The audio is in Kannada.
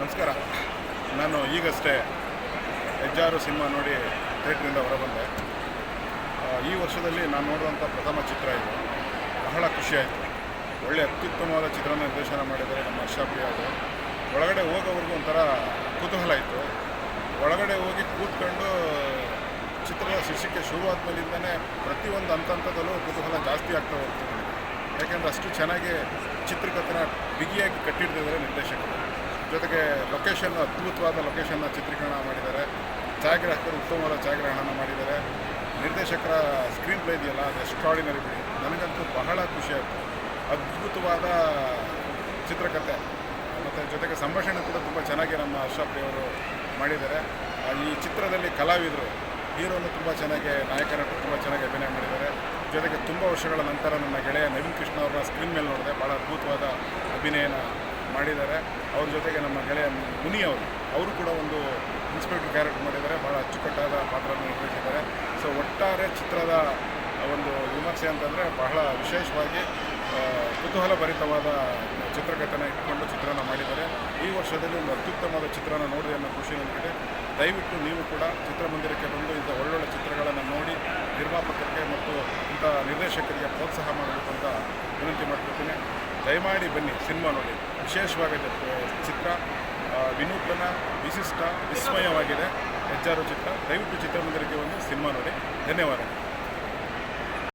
ನಮಸ್ಕಾರ. ನಾನು ಈಗಷ್ಟೇ ಹೆಜ್ಜಾರು ಸಿನಿಮಾ ನೋಡಿ ಥಿಯೇಟ್ರಿಂದ ಹೊರಬಂದೆ. ಈ ವರ್ಷದಲ್ಲಿ ನಾನು ನೋಡುವಂಥ ಪ್ರಥಮ ಚಿತ್ರ ಇದು. ಬಹಳ ಖುಷಿಯಾಯಿತು. ಒಳ್ಳೆ ಅತ್ಯುತ್ತಮವಾದ ಚಿತ್ರನ ನಿರ್ದೇಶನ ಮಾಡಿದರೆ ನಮ್ಮ ಹರ್ಷಪ್ರಿಯ ಅವರು. ಒಳಗಡೆ ಹೋಗೋವರೆಗೂ ಒಂಥರ ಕುತೂಹಲ ಇತ್ತು. ಒಳಗಡೆ ಹೋಗಿ ಕೂತ್ಕೊಂಡು ಚಿತ್ರದ ಶೀರ್ಷಿಕೆ ಶುರುವಾದ್ಮೇಲಿಂದನೇ ಪ್ರತಿಯೊಂದು ಹಂತ ಹಂತದಲ್ಲೂ ಕುತೂಹಲ ಜಾಸ್ತಿ ಆಗ್ತಾ ಹೋಗ್ತದೆ. ಯಾಕೆಂದರೆ ಅಷ್ಟು ಚೆನ್ನಾಗಿ ಚಿತ್ರಕಥನ ಬಿಗಿಯಾಗಿ ಕಟ್ಟಿಡ್ತಿದ್ದಾರೆ ನಿರ್ದೇಶಕರು. ಜೊತೆಗೆ ಲೊಕೇಶನ್ ಅದ್ಭುತವಾದ ಲೊಕೇಶನ್ನ ಚಿತ್ರೀಕರಣ ಮಾಡಿದ್ದಾರೆ. ಛಾಯಾಗ್ರಾಹಕರು ಉತ್ತಮವಾದ ಛಾಯಾಗ್ರಹಣ ಮಾಡಿದ್ದಾರೆ. ನಿರ್ದೇಶಕರ ಸ್ಕ್ರೀನ್ ಪ್ಲೇ ಇದೆಯಲ್ಲ, ಅದು ಎಕ್ಸ್ಟ್ರಾಡಿನರಿ ನನಗಂತೂ ಬಹಳ ಖುಷಿಯಾಯಿತು ಅದ್ಭುತವಾದ ಚಿತ್ರಕಥೆ ಮತ್ತು ಜೊತೆಗೆ ಸಂಭಾಷಣೆ ಕೂಡ ತುಂಬ ಚೆನ್ನಾಗಿ ನಮ್ಮ ಅವರು ಮಾಡಿದ್ದಾರೆ. ಈ ಚಿತ್ರದಲ್ಲಿ ಕಲಾವಿದರು, ಹೀರೋನು ತುಂಬ ಚೆನ್ನಾಗಿ ನಾಯಕ ನಟರು ತುಂಬ ಚೆನ್ನಾಗಿ ಅಭಿನಯ ಮಾಡಿದ್ದಾರೆ. ಜೊತೆಗೆ ತುಂಬ ವರ್ಷಗಳ ನಂತರ ನನ್ನ ಗೆಳೆಯ ನವೀನ್ ಕೃಷ್ಣ ಅವರ ಸ್ಕ್ರೀನ್ ಮೇಲೆ ನೋಡಿದೆ. ಭಾಳ ಅದ್ಭುತವಾದ ಅಭಿನಯನ ಮಾಡಿದ್ದಾರೆ. ಅವ್ರ ಜೊತೆಗೆ ನಮ್ಮ ಗೆಳೆಯ ಮುನಿ ಅವರು ಅವರು ಕೂಡ ಒಂದು ಇನ್ಸ್ಪೆಕ್ಟರ್ ಕ್ಯಾರೆಕ್ಟರ್ ಮಾಡಿದ್ದಾರೆ. ಭಾಳ ಅಚ್ಚುಕಟ್ಟಾದ ಪಾತ್ರವನ್ನು ನಿರ್ವಹಿಸಿದ್ದಾರೆ. ಸೊ ಒಟ್ಟಾರೆ ಚಿತ್ರದ ಒಂದು ವಿಮರ್ಶೆ ಅಂತಂದರೆ ಬಹಳ ವಿಶೇಷವಾಗಿ ಕುತೂಹಲ ಭರಿತವಾದ ಚಿತ್ರಕಥನ ಇಟ್ಕೊಂಡು ಚಿತ್ರನ ಮಾಡಿದ್ದಾರೆ. ಈ ವರ್ಷದಲ್ಲಿ ಒಂದು ಅತ್ಯುತ್ತಮವಾದ ಚಿತ್ರನ ನೋಡಿ ಅನ್ನೋ ಖುಷಿ ನನಗಿದೆ. ದಯವಿಟ್ಟು ನೀವು ಕೂಡ ಚಿತ್ರಮಂದಿರಕ್ಕೆ ಬಂದು ಇಂಥ ಒಳ್ಳೊಳ್ಳೆ ಚಿತ್ರಗಳನ್ನು ನೋಡಿ, ನಿರ್ಮಾಪಕರಿಗೆ ಮತ್ತು ಇಂಥ ನಿರ್ದೇಶಕರಿಗೆ ಪ್ರೋತ್ಸಾಹ ಮಾಡಬೇಕು ಅಂತ ವಿನಂತಿ ಮಾಡ್ಕೊಳ್ತೀನಿ. ದಯಮಾಡಿ ಬನ್ನಿ, ಸಿನಿಮಾ ನೋಡಿ. ವಿಶೇಷವಾಗಿದೆ ಚಿತ್ರ. ವಿನೂತನ ವಿಶಿಷ್ಟ ವಿಸ್ಮಯವಾಗಿದೆ. ಹೆಜ್ಜಾರು ಚಿತ್ರ. ದಯವಿಟ್ಟು ಚಿತ್ರಮಂದಿರಕ್ಕೆ ಒಂದು ಸಿನಿಮಾ ನೋಡಿ. ಧನ್ಯವಾದ